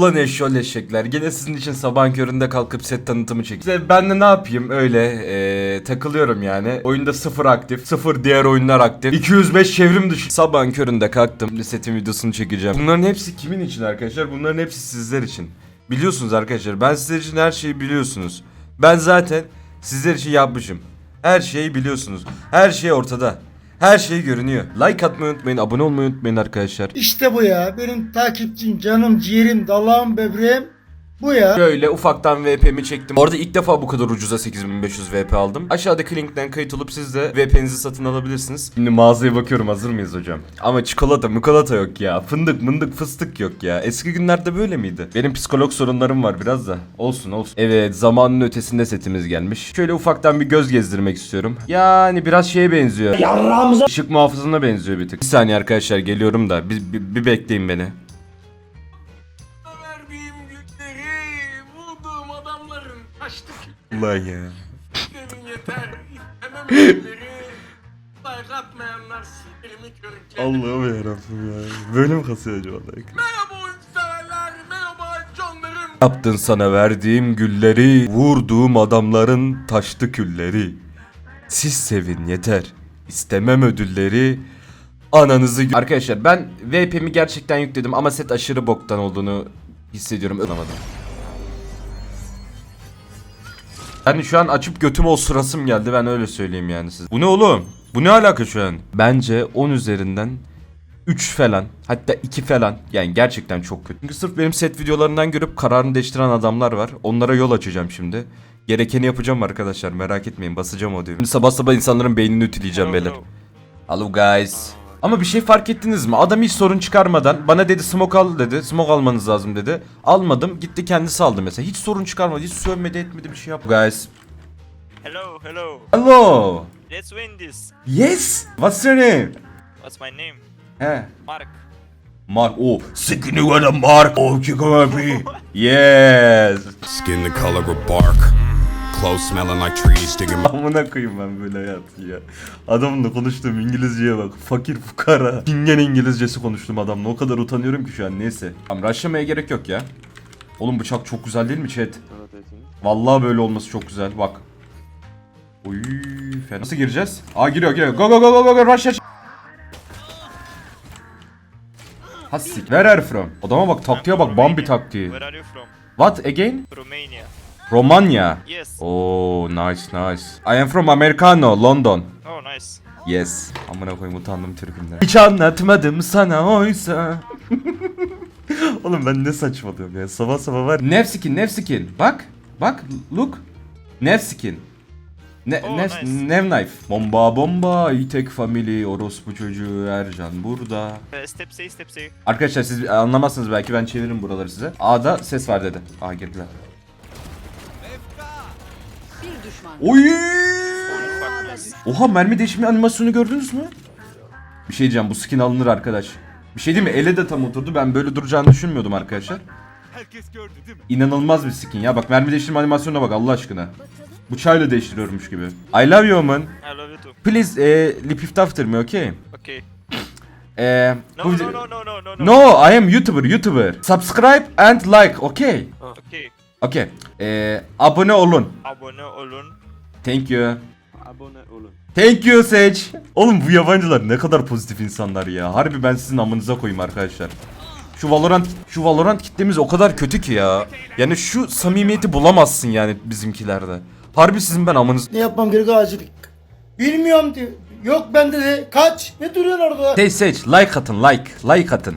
Ulan eşyol eşekler gene sizin için sabahın köründe kalkıp set tanıtımı çekeceğim. İşte ben de ne yapayım öyle eee, takılıyorum yani. Oyunda sıfır aktif, sıfır diğer oyunlar aktif. 205 çevrim dışı. Sabahın köründe kalktım. Setin videosunu çekeceğim. Bunların hepsi kimin için arkadaşlar? Bunların hepsi sizler için. Biliyorsunuz arkadaşlar ben sizler için her şeyi biliyorsunuz. Ben zaten sizler için yapmışım. Her şeyi biliyorsunuz. Her şey ortada. Her şey görünüyor. Like atmayı unutmayın, abone olmayı unutmayın arkadaşlar. İşte bu ya. Benim takipçim, canım, ciğerim, dalağım, böbreğim. Bu ya. Şöyle ufaktan VP'mi çektim. Orada ilk defa bu kadar ucuza 8500 VP aldım. Aşağıdaki linkten kayıt olup siz de VP'nizi satın alabilirsiniz. Şimdi mağazaya bakıyorum hazır mıyız hocam? Ama çikolata mukolata yok ya. Fındık mındık fıstık yok ya. Eski günlerde böyle miydi? Benim psikolog sorunlarım var biraz da. Olsun olsun. Evet zamanın ötesinde setimiz gelmiş. Şöyle ufaktan bir göz gezdirmek istiyorum. Yani biraz şeye benziyor. Işık muhafızına benziyor bir tık. Bir saniye arkadaşlar geliyorum da bir, bir, bir bekleyin beni. Verdiğim gülleri bulduğum adamların kaçtı Ulan ya. küllerin yeter istemem gülleri like atmayanlar sinirimi körükler Allah'ım yarabbim ya. Böyle mi kasıyor acaba? Merhaba oyunseverler merhaba canlarım Yaptın sana verdiğim gülleri, vurduğum adamların taştı külleri. Siz sevin yeter. İstemem ödülleri. Ananızı Arkadaşlar ben VP'mi gerçekten yükledim ama set aşırı boktan olduğunu hissediyorum. Anlamadım. Yani şu an açıp götüme o sırasım geldi ben öyle söyleyeyim yani size. Bu ne oğlum? Bu ne alaka şu an? Bence 10 üzerinden 3 falan hatta 2 falan yani gerçekten çok kötü. Çünkü sırf benim set videolarından görüp kararını değiştiren adamlar var. Onlara yol açacağım şimdi. Gerekeni yapacağım arkadaşlar merak etmeyin basacağım o düğümü. Sabah sabah insanların beynini ütüleyeceğim beyler. Hello guys. Ama bir şey fark ettiniz mi? Adam hiç sorun çıkarmadan bana dedi smoke al dedi. Smoke almanız lazım dedi. Almadım. Gitti kendisi aldı mesela. Hiç sorun çıkarmadı. Hiç sövmedi etmedi bir şey yapmadı. Guys. Hello, hello. Hello. Let's win this. Yes. What's your name? What's my name? He. Mark. Mark. Oh. Skinny with a Mark. Oh, kick Yes. Skin the color of bark. Clothes smelling like trees, digging my Amına koyayım ben böyle hayatı ya. Adamla konuştuğum İngilizceye bak. Fakir fukara. Çingen İngilizcesi konuştum adamla. O kadar utanıyorum ki şu an neyse. Tamam rushlamaya gerek yok ya. Oğlum bıçak çok güzel değil mi chat? Vallahi böyle olması çok güzel bak. Oy fena. Nasıl gireceğiz? Aa giriyor giriyor. Go go go go go go rush rush. Hasik. Where are you from? Adama bak taktiğe bak Bambi taktiği. Where are you from? What again? Romania. Romanya. Yes. Oh nice nice. I am from Americano, London. Oh, nice. Yes. Amına koyayım utandım Türk'ümden. Hiç anlatmadım sana oysa. Oğlum ben ne saçmalıyorum ya. Sabah sabah var. Nevskin, Nevskin. Bak. Bak. Look. Nevskin. Ne, Oh, nef, nice. Nev knife. Bomba bomba. İtek family. Orospu çocuğu. Ercan burada. Uh, step C, step C. Arkadaşlar siz anlamazsınız belki ben çeviririm buraları size. A'da ses var dedi. A girdiler. Bir düşman. Oy! Oha mermi değişimi animasyonu gördünüz mü? Bir şey diyeceğim bu skin alınır arkadaş. Bir şey değil mi? Ele de tam oturdu. Ben böyle duracağını düşünmüyordum arkadaşlar. Herkes gördü değil mi? İnanılmaz bir skin ya. Bak mermi değiştirme animasyonuna bak Allah aşkına. Bıçağıyla değiştiriyormuş gibi. I love you man. I love you too. Please eh, repeat after me okay? Okay. Eh, No, bu no, no, no, no, no, no. No, I am YouTuber, YouTuber. Subscribe and like, okay? Okay. Okay. Eh, abone olun. Abone olun. Thank you. Thank you Sage. Oğlum bu yabancılar ne kadar pozitif insanlar ya. Harbi ben sizin amınıza koyayım arkadaşlar. Şu Valorant şu Valorant kitlemiz o kadar kötü ki ya. Yani şu samimiyeti bulamazsın yani bizimkilerde. Harbi sizin ben amınız. Ne yapmam gerekiyor acil? Bilmiyorum diyor. Yok bende de. Kaç. Ne duruyorsun orada? Sage Sage like atın like like atın.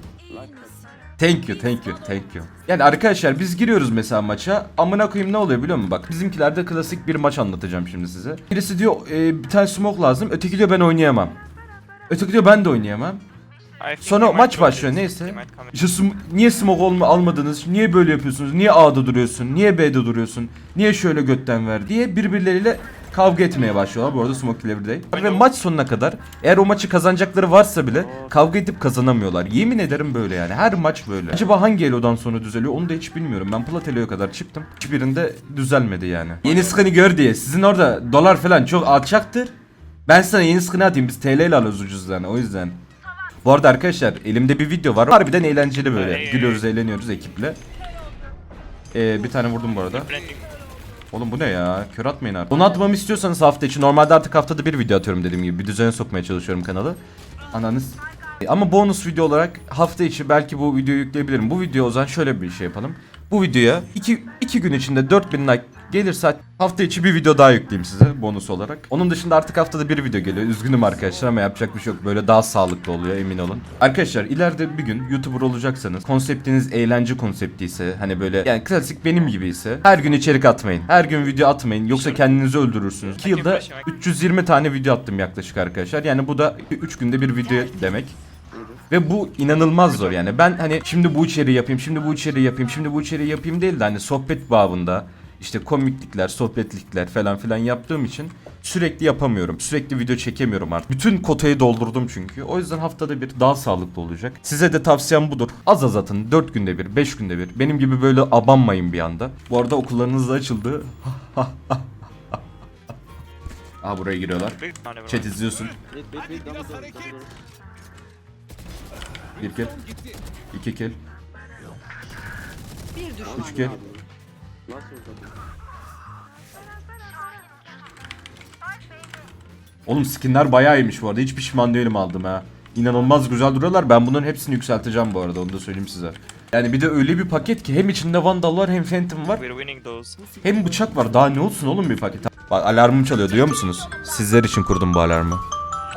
Thank you, thank you, thank you. Yani arkadaşlar biz giriyoruz mesela maça. Amına koyayım ne oluyor biliyor musun? Bak bizimkilerde klasik bir maç anlatacağım şimdi size. Birisi diyor e, bir tane smoke lazım. Öteki diyor ben oynayamam. Öteki diyor ben de oynayamam. Sonra maç başlıyor neyse. İşte sm- niye smoke olma almadınız? Niye böyle yapıyorsunuz? Niye A'da duruyorsun? Niye B'de duruyorsun? Niye şöyle götten ver diye birbirleriyle kavga etmeye başlıyorlar. Bu arada Smoke Delivery. Ve maç sonuna kadar eğer o maçı kazanacakları varsa bile kavga edip kazanamıyorlar. Yemin ederim böyle yani. Her maç böyle. Acaba hangi elodan sonra düzeliyor onu da hiç bilmiyorum. Ben Plat kadar çıktım. Hiçbirinde düzelmedi yani. Yeni skin'i gör diye. Sizin orada dolar falan çok alçaktır. Ben sana yeni skin'i atayım. Biz TL ile alıyoruz ucuzdan. O yüzden. Bu arada arkadaşlar elimde bir video var. Harbiden eğlenceli böyle. Gülüyoruz, eğleniyoruz ekiple. Ee, bir tane vurdum bu arada. Oğlum bu ne ya? Kör atmayın artık. Bunu atmamı istiyorsanız hafta içi. Normalde artık haftada bir video atıyorum dediğim gibi. Bir düzene sokmaya çalışıyorum kanalı. Ananız. Ama bonus video olarak hafta içi belki bu videoyu yükleyebilirim. Bu video o zaman şöyle bir şey yapalım. Bu videoya 2 2 gün içinde 4000 like gelirse hafta içi bir video daha yükleyeyim size bonus olarak. Onun dışında artık haftada bir video geliyor. Üzgünüm arkadaşlar ama yapacak bir şey yok. Böyle daha sağlıklı oluyor emin olun. Arkadaşlar ileride bir gün YouTuber olacaksanız konseptiniz eğlence konsepti ise hani böyle yani klasik benim gibi ise her gün içerik atmayın. Her gün video atmayın yoksa kendinizi öldürürsünüz. 2 yılda 320 tane video attım yaklaşık arkadaşlar. Yani bu da 3 günde bir video demek. Ve bu inanılmaz zor yani. Ben hani şimdi bu içeriği yapayım, şimdi bu içeriği yapayım, şimdi bu içeriği yapayım değil de hani sohbet babında işte komiklikler, sohbetlikler falan filan yaptığım için sürekli yapamıyorum. Sürekli video çekemiyorum artık. Bütün kotayı doldurdum çünkü. O yüzden haftada bir daha sağlıklı olacak. Size de tavsiyem budur. Az az atın. 4 günde bir, 5 günde bir. Benim gibi böyle abanmayın bir anda. Bu arada okullarınız da açıldı. Aa buraya giriyorlar. Chat izliyorsun. Bir kill. İki kill. Bir düşman Üç kill. Oğlum skinler bayağı iyiymiş bu arada. Hiç pişman değilim aldım ha. İnanılmaz güzel duruyorlar. Ben bunların hepsini yükselteceğim bu arada. Onu da söyleyeyim size. Yani bir de öyle bir paket ki hem içinde Vandal var hem Phantom var. Hem bıçak var. Daha ne olsun oğlum bir paket. Bak alarmım çalıyor duyuyor musunuz? Sizler için kurdum bu alarmı.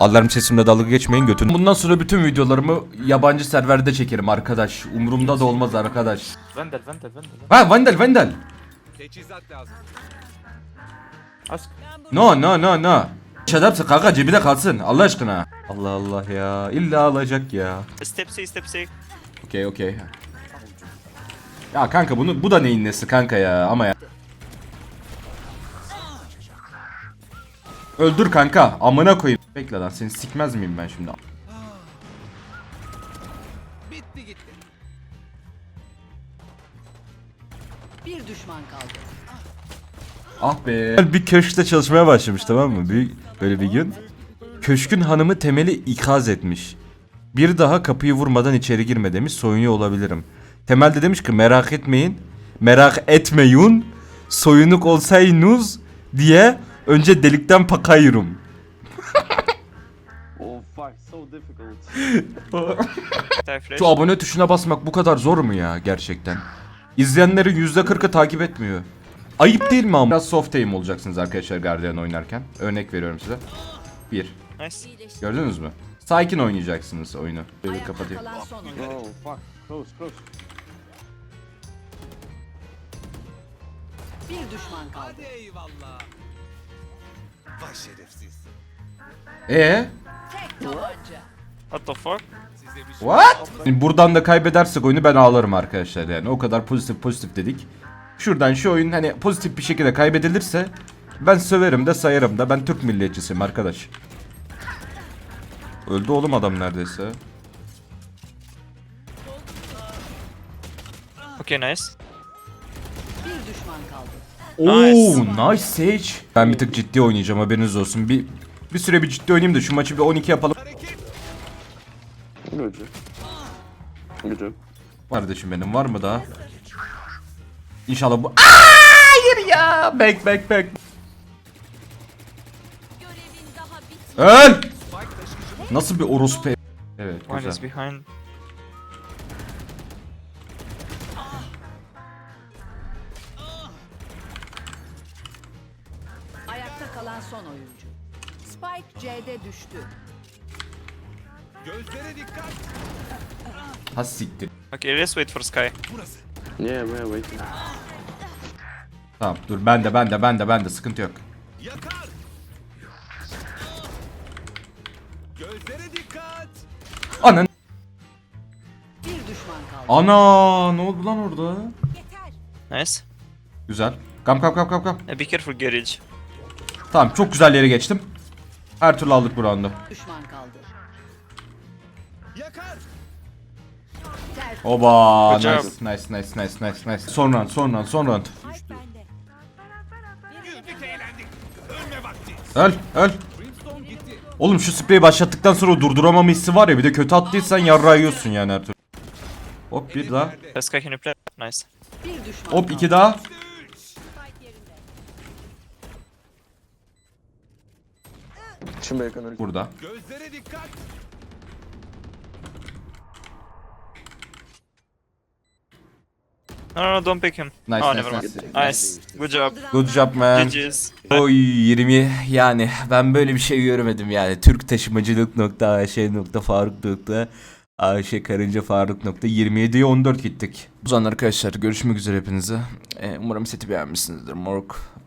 Alarm sesimle dalga geçmeyin götün. Bundan sonra bütün videolarımı yabancı serverde çekerim arkadaş. Umurumda da olmaz arkadaş. Vandal, Vandal, Vandal. Ha Vandal Vandal. No no no no. Şadapsa kanka cebide kalsın Allah aşkına. Allah Allah ya illa alacak ya. Step C, step C. Okey okey. Ya kanka bunu bu da neyin nesi kanka ya ama ya. Öldür kanka amına koyayım. Bekle lan seni sikmez miyim ben şimdi? Bir düşman kaldı. Ah be. Bir köşkte çalışmaya başlamış tamam mı? Bir, böyle bir gün. Köşkün hanımı Temel'i ikaz etmiş. Bir daha kapıyı vurmadan içeri girme demiş. Soyunuyor olabilirim. Temel de demiş ki merak etmeyin. Merak etmeyin. Soyunuk olsaydınız diye önce delikten pakayırım. Oh fuck, so difficult. Tie flash. Şu abone tuşuna basmak bu kadar zor mu ya gerçekten? İzleyenlerin %40'ı takip etmiyor. Ayıp değil mi ama? Biraz soft aim olacaksınız arkadaşlar Guardian oynarken. Örnek veriyorum size. Bir. Nice. Gördünüz mü? Sakin oynayacaksınız oyunu. Böyle. Oh fuck, close, close. Bir düşman kaldı. Ee? Tek tabanca. What the fuck? What? Buradan da kaybedersek oyunu ben ağlarım arkadaşlar yani. O kadar pozitif pozitif dedik. Şuradan şu oyun hani pozitif bir şekilde kaybedilirse ben söverim de sayarım da ben Türk milliyetçisiyim arkadaş. Öldü oğlum adam neredeyse. Okay, nice. Bir düşman kaldı. Oo, nice Sage. Ben bir tık ciddi oynayacağım haberiniz olsun. Bir bir süre bir ciddi oynayayım da şu maçı bir 12 yapalım. Good job. Kardeşim benim var mı daha? İnşallah bu... Aa, hayır ya. Back back back. Öl! Nasıl bir orospu? Evet One güzel. is behind. Son oyuncu. Spike C'de düştü. Ha siktir. Okay, let's wait for Sky. Yeah, we're waiting. Tamam dur ben de ben de ben de ben de sıkıntı yok. Anan Bir düşman kaldı. ana ne oldu lan orada? Nice. Güzel. Kam kam kam kam kam. Be careful, garage. Tamam çok güzel yere geçtim. Her türlü aldık bu roundu. Düşman kaldı. Ter Oba nice nice nice nice nice nice. Son round son round son round. Öl öl. Oğlum şu spreyi başlattıktan sonra durduramama hissi var ya bir de kötü attıysan yarrağı yiyorsun yani her türlü. Hop bir daha. You play? Nice. Bir düşman Hop kaldı. iki daha. Şimdi yakın ulti. Burada. No, no, no, don't pick him. Nice, oh, nice, never mind. nice. Nice. Good job. Good job man. GG's. Oy 20 yani ben böyle bir şey görmedim yani. Türk taşımacılık nokta AŞ nokta Faruk nokta AŞ karınca Faruk nokta 27'ye 14 gittik. O zaman arkadaşlar görüşmek üzere hepinize. Ee, umarım seti beğenmişsinizdir. Moruk